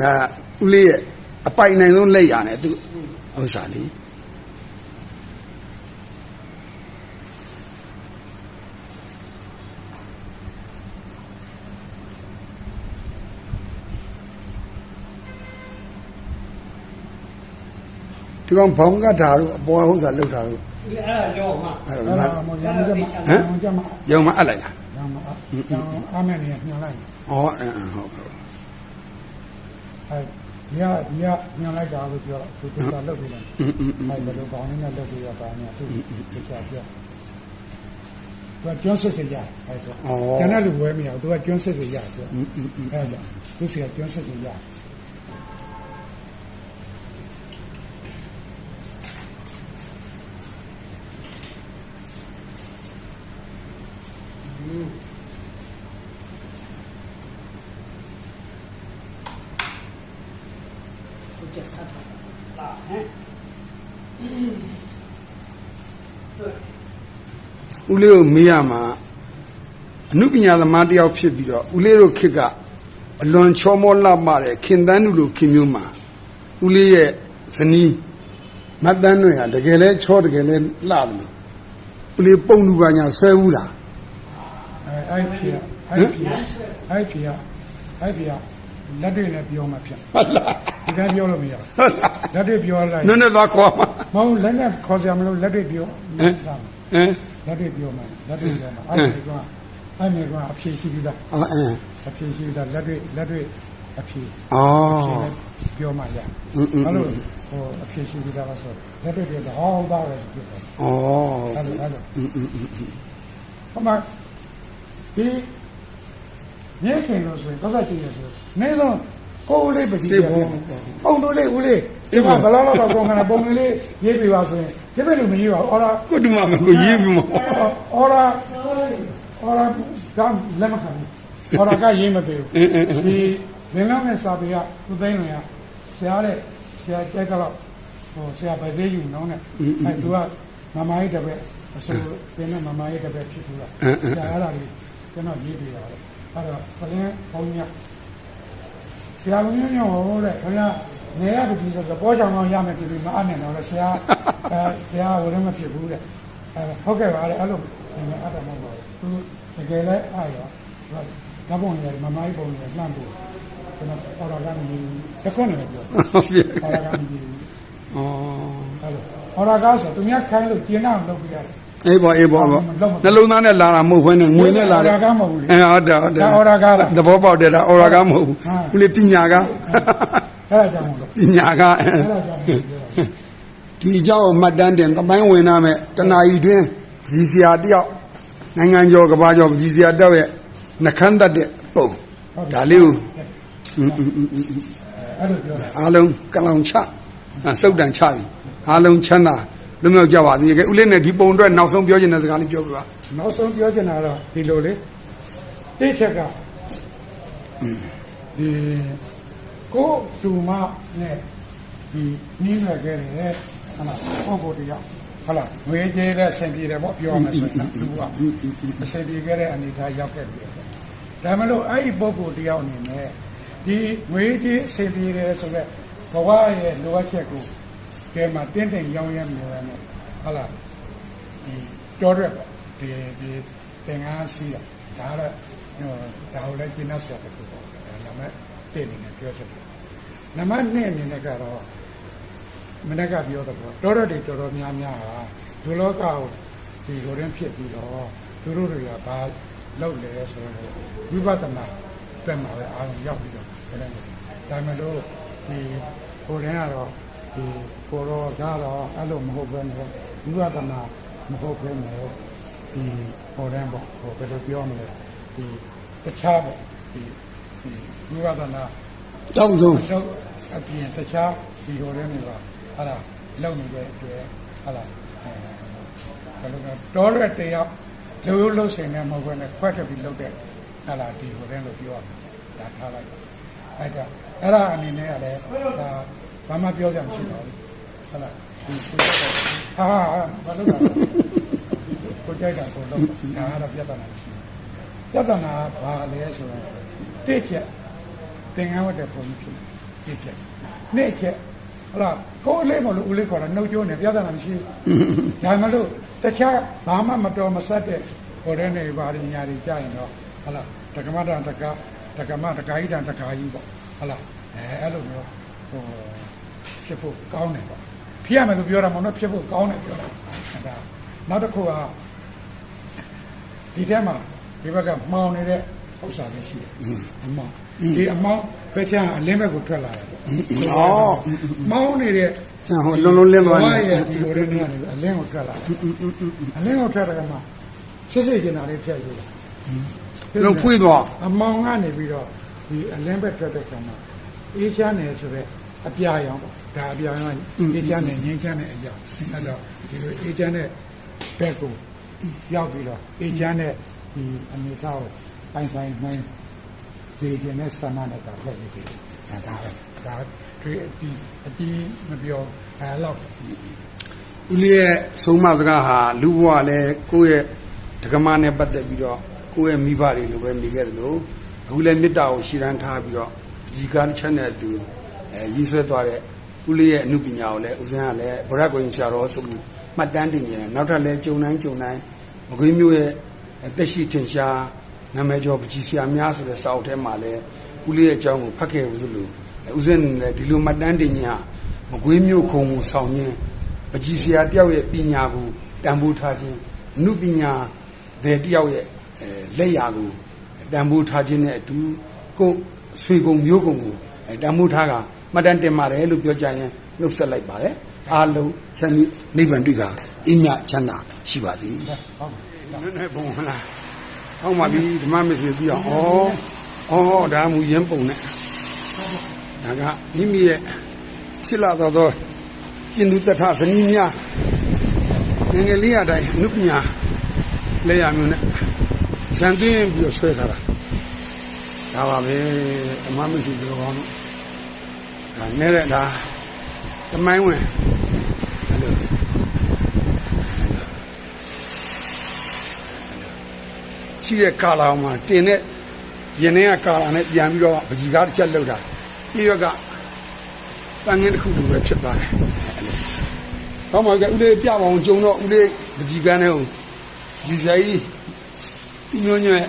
ဒါဦးလေးရဲ့အပိုင်နိုင်ဆုံးလက်ရနဲ့သူဥစ္စာလေးဒီကောင်ဘောင်ကထားတော့အပေါ်ဥစ္စာလောက်ထားတော့ဒီအဲ့ဒါရောမှာအဲ့အဲ့တော့ဒါငါမှရမ်းကြမှာရမ်းကြမှာရုံမအပ်လိုက်တာရမ်းမှာရမ်းအမယ်နေညှို့လိုက်ဩအင်းအင်းဟုတ်ဟုတ် အဲညညညှို့လိုက်တာလို့ပြောသူသူကလုပ်ပြီးတယ်အဲဘယ်လိုကောင်းနေလဲလုပ်ပြီးရပါညာသူတခြားပြောသူကကျွန်းစစ်စစ်ရအဲဆိုကျန်တဲ့လူဝဲမရဘူးသူကကျွန်းစစ်စစ်ရဆိုအဲဒါသူစီကကျွန်းစစ်စစ်ရသူချက်ခတ်တာလာဟမ် ဦးလေးကိုမေးရမှာအနုပညာသမားတယောက်ဖြစ်ပြီးတော့ဦးလေးတို့ခေတ်ကအလွန်ချောမောလှပတဲ့ခင်တန်းလူလိုခင်မျိုးမှာဦးလေးရဲ့ဇနီးမတ်တန်းတွေဟာတကယ်လဲချောတကယ်လဲလှတယ်လို့ဦးလေးပုံလူပါညာဆွဲဘူးလားအဲအဲ့ဖြစ်အဲ့ဖြစ်အဲ့ဖြစ်အဲ့ဖြစ်လက်တွေနဲ့ပြောမှဖြစ်ဟုတ်လား ဒီတိုင်းပြောလို့မရဘူးလက်တွေပြောလိုက်နုနဲ့သွားခေါ်မှာမဟုတ်လက်နဲ့ခေါ်စရာမလိုလက်တွေပြောဟမ်ဟမ်လက်တွေပြောမှာလက်တွေပြောမှာအဲ့ဒီကအဲ့ဒီကအဖြေရှိပြီးသားအော်အင်းအဖြေရှိပြီးသားလက်တွေလက်တွေအဖြေအော်ပြောမှရအဲ့လိုဟိုအဖြေရှိပြီးသားဆိုလက်တွေပြောဟောင်းသားပဲပြောတယ်အော်အဲ့လိုအဲ့လိုဟိုမှာဒီမြေခင်လို့ဆိုရင်ကောက်စားကြည့်ရဆိုနေဆုံး ကိုယ်လေးပတိရပုံတို့လေးဦးလေးဒီမှာဘလောက်တော့ပုံကနာပုံကလေးရေးပြပါဆိုရင်ဒီဘက်လူမရေးပါဘူးအော်လားကိုတူမမကိုရေးပြီးမအော်ရာအော်ရာကလက်မခံဘူးအော်ရာကရေးမပေးဘူးဒီလင်းလောင်းနဲ့စာပေကသူသိန်းလွင်ကဆရာတဲ့ဆရာကျက်ကတော့ဟိုဆရာပဲသေးယူနောင်းနဲ့အဲသူကမမကြီးတပည့်အစိုးပင်နဲ့မမကြီးတပည့်ဖြစ်သူကဆရာအဲ့ဒါလေးကျွန်တော်ရေးပေးရတယ်အဲ့တော့ဖလင်းဘုံည ဆရာဘုံညညဟောတဲ့ခင်ဗျာနေရပတိဆိုတော့ပေါ်ဆောင်အောင်ရမယ်ဒီလိုမအနဲ့တော့ဆရာအဲဆရာဝရမဖြစ်ဘူးတဲ့အဲဟုတ်ကဲ့ပါလေအဲ့လိုအဲ့ဒါမဟုတ်ပါဘူးသူတကယ်လဲအားရဓာတ်ပုံရမမိုင်းပုံရလှမ်းဖို့ကျွန်တော်အော်ရာကနေတခွန်းနေပြောဟုတ်ပြီအော်ရာကနေပြီးအော်အဲ့လိုအော်ရာကဆိုသူများခိုင်းလို့ကျင်းအောင်လုပ်ပြရတယ် အေးပေါ့အေးပေါ့ပေါ့နှလုံးသားနဲ့လာတာမဟုတ်ဘဲနဲ့ငွေနဲ့လာတယ်အော်ရာကမဟုတ်ဘူးလေအဲဟုတ်တယ်ဟုတ်တယ်ဒါအော်ရာကလားသဘောပေါက်တယ်ဒါအော်ရာကမဟုတ်ဘူးဟာဦးလေးပညာကအဲ့ဒါကြောင့်မလို့ပညာကအဲ့ဒါကြောင့်မလို့ဒီအကြောင်းအမှတ်တမ်းတင်သမိုင်းဝင်နာမဲ့တဏှာကြီးတွင်ဒီဆရာတယောက်နိုင်ငံကျော်ကဘာကျော်ဒီဆရာတယောက်ရဲ့နှခမ်းတတ်တဲ့ပုံဒါလေးကိုအဲ့လိုပြောတာအားလုံးကလောင်ချအဲစုတ်တန်ချပြီအားလုံးချမ်းသာ လွတ်မြောက်ကြပါစေကဲဦးလေးနဲ့ဒီပုံအတွက်နောက်ဆုံးပြောချင်တဲ့စကားလေးပြောပြပါနောက်ဆုံးပြောချင်တာတော့ဒီလိုလေတိချက်ကဒီကိုတူမနဲ့ဒီနင်းလာခဲ့တယ်ဟလာပုံကိုတရားဟလာငွေကြေးတဲ့ဆင်ပြေတယ်ပေါ့ပြောရမယ်ဆိုရင်သူကအဆင်ပြေခဲ့တဲ့အနေအထားရောက်ခဲ့ပြီဒါမလို့အဲ့ဒီပုံကိုတရားအနေနဲ့ဒီငွေကြေးဆင်ပြေတယ်ဆိုတော့ဘဝရဲ့လိုအပ်ချက်ကို ကဲမှာတင်းတင်းရောင်းရမယ်နဲ့ဟလာဒီတော်ရက်ပေါ့ဒီဒီသင်္ကန်းရှိရဒါတော့ဟိုဒါကိုလည်းကျင်းနောက်ဆက်တစ်ခုပေါ့ဒါနံပါတ်1အနေနဲ့ပြောချက်တယ်နံပါတ်2အနေနဲ့ကတော့မနေ့ကပြောတော့ပေါ့တော်ရက်တွေတော်တော်များများဟာဒုလောကကိုဒီလိုရင်းဖြစ်ပြီးတော့သူတို့တွေကဘာလုပ်လဲဆိုတော့ဝိပဿနာတက်မှာပဲအားလုံးရောက်ပြီးတော့ဒါလည်းဒါမှမဟုတ်ဒီဟိုတန်းကတော့ ဒီကိုရောကတော့အဲ့လိုမဟုတ်ဘဲနဲ့ဝိပဿနာမဟုတ်ဘဲနဲ့ဒီဟိုတန်းပေါ့ဟိုဘယ်လိုပြောမလဲဒီတခြားပေါ့ဒီဒီဝိပဿနာတောင်းဆုံးအလုပ်အပြင်တခြားဒီဟိုတန်းတွေကဟာလာလုံနေတဲ့အတွက်ဟာလာအဲဘယ်လိုလဲတော်ရတဲ့ရောက်လုံရုံလုံစင်နဲ့မဟုတ်ဘဲနဲ့ခွက်တက်ပြီးလုံတဲ့ဟာလာဒီဟိုတန်းလို့ပြောရတာဒါထားလိုက်အဲ့ဒါအဲ့ဒါအနေနဲ့ကလည်းဒါ ဘာမှပြောကြမှာမရှိတော့ဘူးဟုတ်လားဒီဟာဘာလို့လဲကိုကြိုက်တာကိုလုပ်ဒါကတော့ပြဿနာမရှိဘူးပြဿနာကဘာလဲဆိုတော့တစ်ချက်သင်္ကန်းဝတ်တဲ့ပုံဖြစ်နေတယ်နှစ်ချက်ဟလာကိုယ်အလေးမလို့ဦးလေးခေါ်တာနှုတ်ကျိုးနေပြဿနာမရှိဘူးဒါမှမလို့တခြားဘာမှမတော်မဆက်တဲ့ဟိုတဲ့နေပါရညာတွေကြာရင်တော့ဟလာတက္ကမတန်တက္ကတက္ကမတက္ကကြီးတန်တက္ကကြီးပေါ့ဟလာအဲအဲ့လိုမျိုးဟို ဖြစ်ဖို့ကောင်းတယ်ပေါ့ဖြစ်ရမယ်လို့ပြောတာမဟုတ်တော့ဖြစ်ဖို့ကောင်းတယ်ပြောတာဒါနောက်တစ်ခုကဒီထဲမှာဒီဘက်ကမှောင်နေတဲ့ဥစ္စာလေးရှိတယ်အမောင်ဒီအမောင်ဖက်ချမ်းအလင်းဘက်ကိုထွက်လာတယ်ပေါ့ဩမောင်းနေတဲ့ကျန်ဟိုလုံးလုံးလင်းသွားဝါနေရဲ့ဒီလိုနေရတယ်အလင်းကိုထွက်လာတယ်အလင်းကိုထွက်တဲ့ကမှစစ်စစ်ကျင်တာလေးဖြတ်လို့လုံးဖွေးသွားအမောင်ကနေပြီးတော့ဒီအလင်းဘက်ထွက်တဲ့ကမှအေးချမ်းတယ်ဆိုတော့ အပြာရောင်ပေါ့ဒါအပြာရောင်အေးချမ်းတယ်ငြိမ်းချမ်းတဲ့အရာအဲ့တော့ဒီလိုအေးချမ်းတဲ့ဘက်ကိုရောက်ပြီးတော့အေးချမ်းတဲ့ဒီအမေကောက်ပိုင်ဆိုင်နိုင်စေခြင်းနဲ့ဆန္ဒနဲ့တာဖက်နေတယ်ဒါဒါပဲဒါတွေ့အတီးအတီးမပြောအဲလောက်ဦးလေးရဲ့ဆုံးမစကားဟာလူဘဝလည်းကိုယ့်ရဲ့ဒကမနဲ့ပတ်သက်ပြီးတော့ကိုယ့်ရဲ့မိဘတွေလိုပဲနေခဲ့တယ်လို့အခုလည်းမေတ္တာကိုရှည်တန်းထားပြီးတော့ဒီကားတစ်ချက်နဲ့အတူ အဲရည်ဆွဲသွားတဲ့ဦးလေးရဲ့အမှုပညာကိုလည်းဦးဇင်းကလည်းဗရတ်ကိုရင်ဆရာတော်ဆိုပြီးမှတ်တမ်းတင်နေတယ်နောက်ထပ်လည်းကြုံတိုင်းကြုံတိုင်းမကွေးမျိုးရဲ့အသက်ရှိထင်ရှားနာမည်ကျော်ပကြီးဆရာများဆိုတဲ့စာအုပ်ထဲမှာလည်းဦးလေးရဲ့အကြောင်းကိုဖတ်ခဲ့ဘူးလို့ဦးဇင်းလည်းဒီလိုမှတ်တမ်းတင်ညာမကွေးမျိုးခုံကိုဆောင်ရင်းပကြီးဆရာတယောက်ရဲ့ပညာကိုတန်ဖိုးထားခြင်းအနုပညာတဲ့တယောက်ရဲ့အဲလက်ရာကိုတန်ဖိုးထားခြင်းနဲ့အတူကိုယ်ဆွေကုံမျိုးကုံကိုအဲတန်ဖိုးထားက မှတ်တမ်းတင်ပါတယ်လို့ပြောကြရင်နှုတ်ဆက်လိုက်ပါတယ်အားလုံးချမ်းမြေ့နိဗ္ဗာန်တွေ့ကအင်းမြချမ်းသာရှိပါသည်ဟုတ်ကဲ့နည်းနည်းပုံလားဟောက်ပါပြီဓမ္မမစ္စည်းပြီးအောင်ဩဩဒါမူရင်ပုံနဲ့ဒါကမိမိရဲ့ဖြစ်လာတော့သောကျင်သူတထဇနီးများငယ်ငယ်လေးအတိုင်းအနုပညာလက်ရမျိုးနဲ့ခြံသွင်းပြီးတော့ဆွဲထားတာဒါပါပဲဓမ္မမစ္စည်းပြောကောင်းတော့ဒါ နဲ့တဲ့ဒါတမိုင်းဝင်အဲ့လိုရှိတဲ့ကာလာမှာတင်တဲ့ရင်ထဲကကာလာနဲ့ပြန်ပြီးတော့ပကြီးကားတစ်ချက်လောက်တာပြရွက်ကတန်ငင်းတစ်ခုလိုပဲဖြစ်သွားတယ်အဲ့လို။ဟောမှာကဦးလေးပြပါအောင်ကျုံတော့ဦးလေးပကြီးကန်းနဲ့ဟိုဒီဆိုင်ကြီးညွှန်းညွှဲ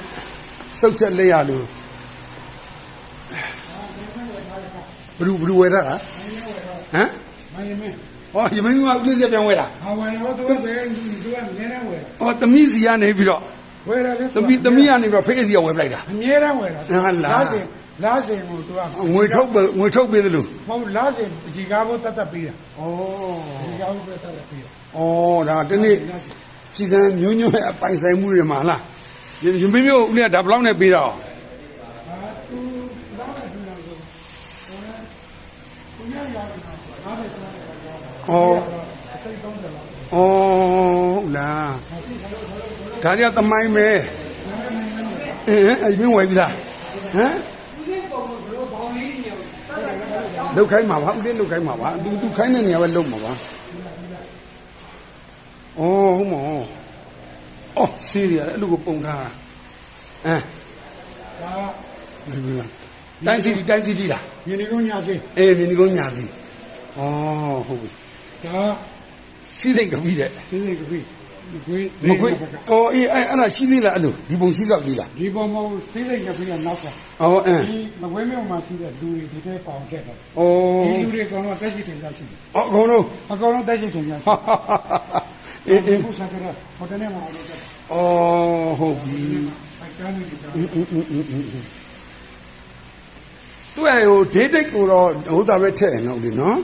စုတ်ချက်လက်ရလို့ ဘလူဘလူဝဲတာလားဟမ်မင်းမင်းဟောယမင်းကဦးလေးစပြန်ဝဲတာဟာဝယ်တော့သူကပဲသူကနည်းနည်းဝယ်ဟောသမီးစီကနေပြီးတော့ဝယ်တယ်လေသမီးသမီးကနေပြီးတော့ဖေးစီကဝဲပလိုက်တာအမြဲတမ်းဝယ်တာဟာလားစဉ်လားစဉ်ကိုသူကငွေထုတ်ပေးငွေထုတ်ပေးသလိုမဟုတ်လားစဉ်ဒီကားဘုတ်တတ်ပေးတာဩဒီကားဘုတ်တတ်ပေးတာဩဒါတနေ့ကြည်စံမျိုးညွန့်ရဲ့အပိုင်ဆိုင်မှုတွေမှာလားရင်မင်းမျိုးဦးလေးကဒါဘလောက်နဲ့ပေးတာဟာသူလားစဉ်ဆိုတော့ကိုရရရအားပဲကျွန် တော်ဩစိတ်သုံးတယ်လားဩဟုတ်လားဒါတွေကသမိုင်းပဲအင်းအဲ့မင်းဝယ်ပြီလားဟမ်လုတ်ခိုင်းမှာပါဦးလေးလုတ်ခိုင်းမှာပါသူသူခိုင်းတဲ့နေရာပဲလုတ်မှာပါဩဟုတ်မောဩစီးရတယ်အဲ့လိုကိုပုံထားတာအမ်ဒါမင်းလားတိုင်းစီတီတိုင်းစီတီလားမြင်နေကုန်ညာစေးအေးမြင်ဒီကုန်းညာစီဩဟုတ်ပြီ ဒါစီးသိမ့်ကပြီးတဲ့ဒီနေ့ကပြီးဒီမခွေအော်အေးအဲ့အဲ့ဒါရှိသေးလားအဲ့လိုဒီပုံရှိတော့သေးလားဒီပုံမဟုတ်သေးစိတ်ကပြီးတော့နောက်ကအော်အင်းဒီမကွေးမြို့မှာရှိတဲ့လူတွေဒီထဲပေါင်ခဲ့တယ်ဩဒီလူတွေကတော့တက်ရှိတင်ကြရှိတယ်အော်အကုန်လုံးအကောင်လုံးတက်ရှိတင်ကြရှိဟာဟာဟာအေးအေးဘုရားကရဟိုတနေ့မှာအဲ့လိုတက်အော်ဟုတ်ပြီအကန်းကြီးတာသူ့ရဲ့ဟိုဒေးတိတ်ကိုတော့ဟိုတာပဲထည့်ရင်တော့ဒီနော်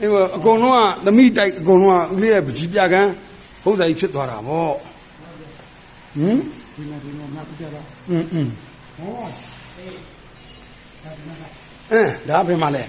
အေးအကုန်လုံးကသမီးတိုက်အကုန်လုံးကဦးလေးရဲ့ပကြီးပြကန်းဟုတ်တယ်ဖြစ်သွားတာဗောဟမ် ဒီမှာဒီမှာနောက်ကြတော့ อืมอืม ဟော အင်းဒါဘယ်မှာလဲ ဒ